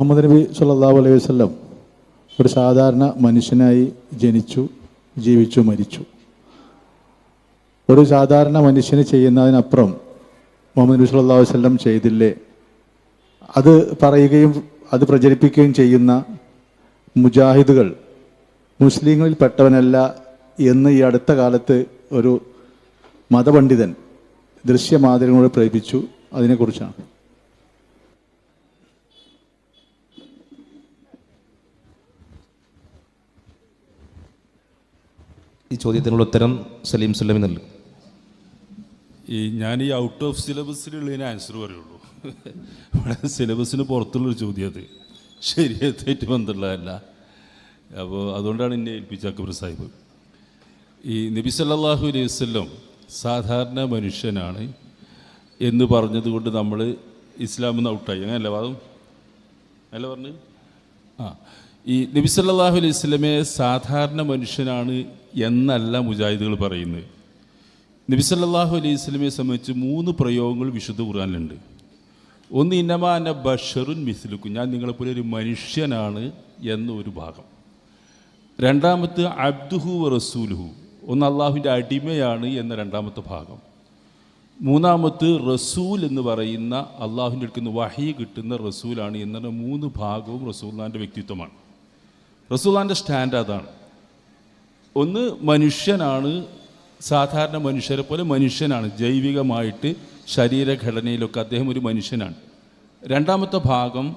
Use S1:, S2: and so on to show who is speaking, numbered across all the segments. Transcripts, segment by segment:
S1: മുഹമ്മദ് നബി സല്ലാഹു അലൈഹി വസല്ലം ഒരു സാധാരണ മനുഷ്യനായി ജനിച്ചു ജീവിച്ചു മരിച്ചു. ഒരു സാധാരണ മനുഷ്യന് ചെയ്യുന്നതിനപ്പുറം മുഹമ്മദ് നബി സല്ലാ വസല്ലം ചെയ്തില്ലേ? അത് പറയുകയും അത് പ്രചരിപ്പിക്കുകയും ചെയ്യുന്ന മുജാഹിദുകൾ മുസ്ലിങ്ങളിൽ പെട്ടവനല്ല എന്ന് ഈ അടുത്ത കാലത്ത് ഒരു മതപണ്ഡിതൻ ദൃശ്യമാതിരങ്ങളോട് പ്രേരിപ്പിച്ചു. അതിനെക്കുറിച്ചാണ്.
S2: ഈ ചോദ്യത്തിനുള്ള ഉത്തരം സലീം സുല്ലമി നൽകും.
S3: ഈ ഞാൻ ഈ ഔട്ട് ഓഫ് സിലബസിലുള്ളതിന് ആൻസർ പറയുള്ളൂ. ഇവിടെ സിലബസിന് പുറത്തുള്ളൊരു ചോദ്യം അത്. ശരിയായിട്ട് ബന്ധമുള്ളതല്ല അപ്പോൾ അതുകൊണ്ടാണ് എന്നെ ഏൽപ്പിച്ച അക്ബർ സാഹിബ്. ഈ നബി സല്ലാഹു അലൈഹി വസല്ലം സാധാരണ മനുഷ്യനാണ് എന്ന് പറഞ്ഞതുകൊണ്ട് നമ്മൾ ഇസ്ലാമിൽ നിന്ന് ഔട്ടായി അങ്ങനല്ല വാദം? അല്ല പറഞ്ഞു ആ. ഈ നബി സല്ലല്ലാഹു അലൈഹി സ്വലമെ സാധാരണ മനുഷ്യനാണ് എന്നല്ല മുജാഹിദുകൾ പറയുന്നത്. നബി സല്ലല്ലാഹു അലൈഹി വസല്ലമയെ സംബന്ധിച്ച് മൂന്ന് പ്രയോഗങ്ങൾ വിശുദ്ധ ഖുർആാനിലുണ്ട്. ഒന്ന് ഇന്നമാ ഇന്നമാന ബഷറുൻ മിസ്ലുക്കും. ഞാൻ നിങ്ങളെപ്പോലെ ഒരു മനുഷ്യനാണ് എന്നൊരു ഭാഗം. രണ്ടാമത്തെ അബ്ദുഹു റസൂലുഹു. ഒന്ന് അള്ളാഹുവിന്റെ അടിമയാണ് എന്ന രണ്ടാമത്തെ ഭാഗം. മൂന്നാമത്ത് റസൂൽ എന്ന് പറയുന്ന അള്ളാഹുവിന്റെ അടുക്കുന്ന വഹി കിട്ടുന്ന റസൂലാണ് എന്നുള്ള മൂന്ന് ഭാഗവും റസൂല്ലാന്റെ വ്യക്തിത്വമാണ്. റസൂല്ലാന്റെ സ്റ്റാൻഡ് അതാണ്. ഒന്ന് മനുഷ്യനാണ് സാധാരണ മനുഷ്യരെ പോലെ മനുഷ്യനാണ്. ജൈവികമായിട്ട് ശരീരഘടനയിലൊക്കെ അദ്ദേഹം ഒരു മനുഷ്യനാണ്. രണ്ടാമത്തെ ഭാഗം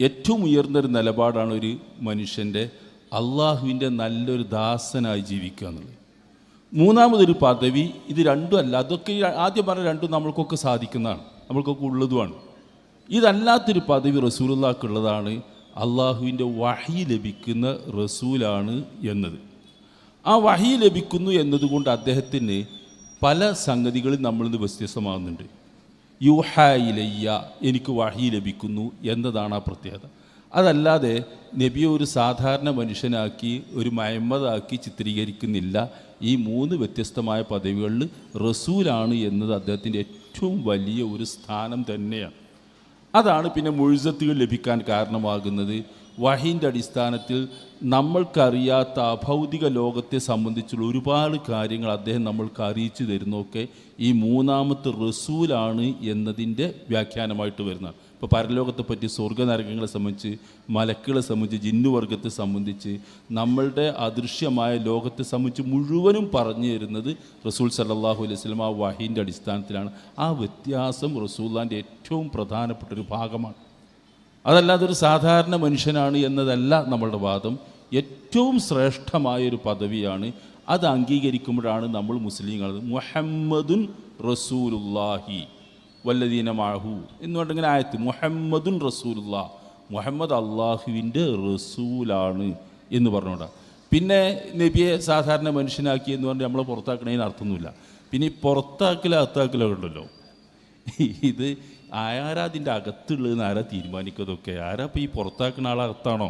S3: ഏറ്റവും ഉയർന്നൊരു നിലപാടാണ് ഒരു മനുഷ്യന്റെ അള്ളാഹുവിന്റെ നല്ലൊരു ദാസനായി ജീവിക്കുക എന്നുള്ളത്. മൂന്നാമതൊരു പദവി ഇത് രണ്ടും അല്ല. അതൊക്കെ ആദ്യം പറഞ്ഞ രണ്ടും നമ്മൾക്കൊക്കെ സാധിക്കുന്നതാണ്. നമ്മൾക്കൊക്കെ ഉള്ളതുമാണ്. ഇതല്ലാത്തൊരു പദവി റസൂലുള്ളാക്കുള്ളതാണ് അള്ളാഹുവിന്റെ വഹി ലഭിക്കുന്ന റസൂലാണ് എന്നത്. ആ വഹി ലഭിക്കുന്നു എന്നതുകൊണ്ട് അദ്ദേഹത്തിന് പല സംഗതികളും നമ്മളിൽ നിന്ന് വ്യത്യസ്തമാകുന്നുണ്ട് യുഹായിലയ്യ എനിക്ക് വഹി ലഭിക്കുന്നു എന്നതാണ് ആ പ്രത്യേകത. അതല്ലാതെ നബിയെ ഒരു സാധാരണ മനുഷ്യനാക്കി ഒരു മയമ്മതാക്കി ചിത്രീകരിക്കുന്നില്ല. ഈ മൂന്ന് വ്യത്യസ്തമായ പദവികളിൽ റസൂലാണ് എന്നത് അദ്ദേഹത്തിന്റെ ഏറ്റവും വലിയ ഒരു സ്ഥാനം തന്നെയാണ്. അതാണ് പിന്നെ മുഴുസത്തുകൾ ലഭിക്കാൻ കാരണമാകുന്നത്. വഹീന്റെ അടിസ്ഥാനത്തിൽ നമ്മൾക്കറിയാത്ത അഭൗതിക ലോകത്തെ സംബന്ധിച്ചുള്ള ഒരുപാട് കാര്യങ്ങൾ അദ്ദേഹം നമ്മൾക്ക് അറിയിച്ചു തരുന്നൊക്കെ ഈ മൂന്നാമത്തെ റസൂലാണ് എന്നതിന്റെ വ്യാഖ്യാനമായിട്ട് വരുന്നതാണ്. ഇപ്പോൾ പരലോകത്തെ പറ്റി സ്വർഗനരകങ്ങളെ സംബന്ധിച്ച് മലക്കുകളെ സംബന്ധിച്ച് ജിന്നുവർഗത്തെ സംബന്ധിച്ച് നമ്മളുടെ അദൃശ്യമായ ലോകത്തെ സംബന്ധിച്ച് മുഴുവനും പറഞ്ഞു തരുന്നത് റസൂൽ സല്ലല്ലാഹു അലൈഹി സ്വലം ആ വഹീന്റെ അടിസ്ഥാനത്തിലാണ്. ആ വ്യത്യാസം റസൂല്ലാന്റെ ഏറ്റവും പ്രധാനപ്പെട്ട ഒരു ഭാഗമാണ്. അതല്ലാതെ ഒരു സാധാരണ മനുഷ്യനാണ് എന്നതല്ല നമ്മളുടെ വാദം. ഏറ്റവും ശ്രേഷ്ഠമായൊരു പദവിയാണ്. അത് അംഗീകരിക്കുമ്പോഴാണ് നമ്മൾ മുസ്ലിങ്ങൾ മുഹമ്മദുൻ റസൂലുല്ലാഹി വല്ലദീന മാഹു എന്ന് പറഞ്ഞിങ്ങനെ ആയത്ത്. മുഹമ്മദുൻ റസൂലുള്ള. മുഹമ്മദ് അള്ളാഹുവിന്റെ റസൂലാണ് എന്ന് പറഞ്ഞുകൊണ്ടാണ് പിന്നെ നബിയെ സാധാരണ മനുഷ്യനാക്കി എന്ന് പറഞ്ഞാൽ നമ്മളെ പുറത്താക്കണതിന് അർത്ഥമൊന്നുമില്ല. പിന്നെ ഈ പുറത്താക്കലോ അകത്താക്കലൊക്കെ ഉണ്ടല്ലോ. ഇത് ആരാ അതിന്റെ അകത്തുള്ളതെന്ന് ആരാ തീരുമാനിക്കതൊക്കെ ആരാ ഇപ്പോൾ ഈ പുറത്താക്കുന്ന ആളകത്താണോ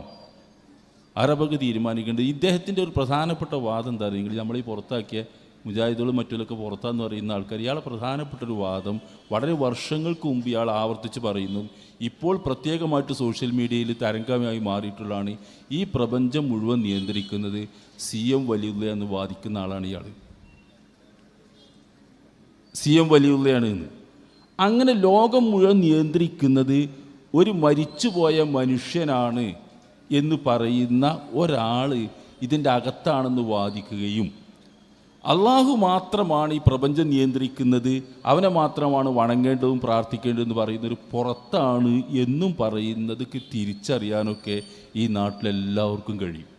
S3: ആരപ്പൊക്കെ തീരുമാനിക്കേണ്ടത്? ഇദ്ദേഹത്തിന്റെ ഒരു പ്രധാനപ്പെട്ട വാദം എന്താ? നിങ്ങൾ നമ്മൾ ഈ പുറത്താക്കിയ മുജാഹിദുകളും മറ്റുമൊക്കെ പുറത്താന്ന് പറയുന്ന ആൾക്കാർ ഇയാളെ പ്രധാനപ്പെട്ട ഒരു വാദം വളരെ വർഷങ്ങൾക്ക് മുമ്പ് ഇയാൾ ആവർത്തിച്ച് പറയുന്നു. ഇപ്പോൾ പ്രത്യേകമായിട്ട് സോഷ്യൽ മീഡിയയിൽ തരംഗമായി മാറിയിട്ടുള്ളതാണ് ഈ പ്രപഞ്ചം മുഴുവൻ നിയന്ത്രിക്കുന്നത് സി എം വലിയുള്ള എന്ന് വാദിക്കുന്ന ആളാണ് ഇയാൾ സി എം വലിയുള്ളയാണ് എന്ന്. അങ്ങനെ ലോകം മുഴുവൻ നിയന്ത്രിക്കുന്നത് ഒരു മരിച്ചുപോയ മനുഷ്യനാണ് എന്ന് പറയുന്ന ഒരാൾ ഇതിന്റെ അകത്താണെന്ന് വാദിക്കുകയും അള്ളാഹു മാത്രമാണ് ഈ പ്രപഞ്ചം നിയന്ത്രിക്കുന്നത്. അവനെ മാത്രമാണ് വണങ്ങേണ്ടതും പ്രാർത്ഥിക്കേണ്ടതെന്ന് പറയുന്നൊരു പുറത്താണ് എന്നും പറയുന്നതൊക്കെ തിരിച്ചറിയാനൊക്കെ ഈ നാട്ടിലെല്ലാവർക്കും കഴിയും.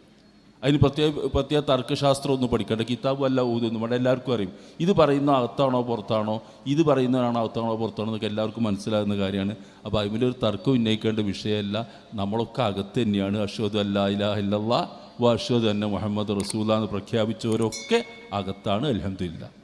S3: അതിന് പ്രത്യേക പ്രത്യേക തർക്കശാസ്ത്രം ഒന്നും പഠിക്കേണ്ട. കിതാബും അല്ല ഊതൊന്നും വേണ്ട എല്ലാവർക്കും അറിയും. ഇത് പറയുന്ന അകത്താണോ പുറത്താണോ? ഇത് പറയുന്നതാണോ അകത്താണോ പുറത്താണോ എന്നൊക്കെ എല്ലാവർക്കും മനസ്സിലാകുന്ന കാര്യമാണ്. അപ്പോൾ അതിലൊരു തർക്കം ഉന്നയിക്കേണ്ട വിഷയമല്ല. നമ്മളൊക്കെ അകത്ത് തന്നെയാണ്. അശ്വതല്ല അല്ലാ ഇലാഹ ഇല്ലല്ലാ വ തന്നെ മുഹമ്മദ് റസൂല എന്ന് പ്രഖ്യാപിച്ചവരൊക്കെ അകത്താണ് അലഹമില്ല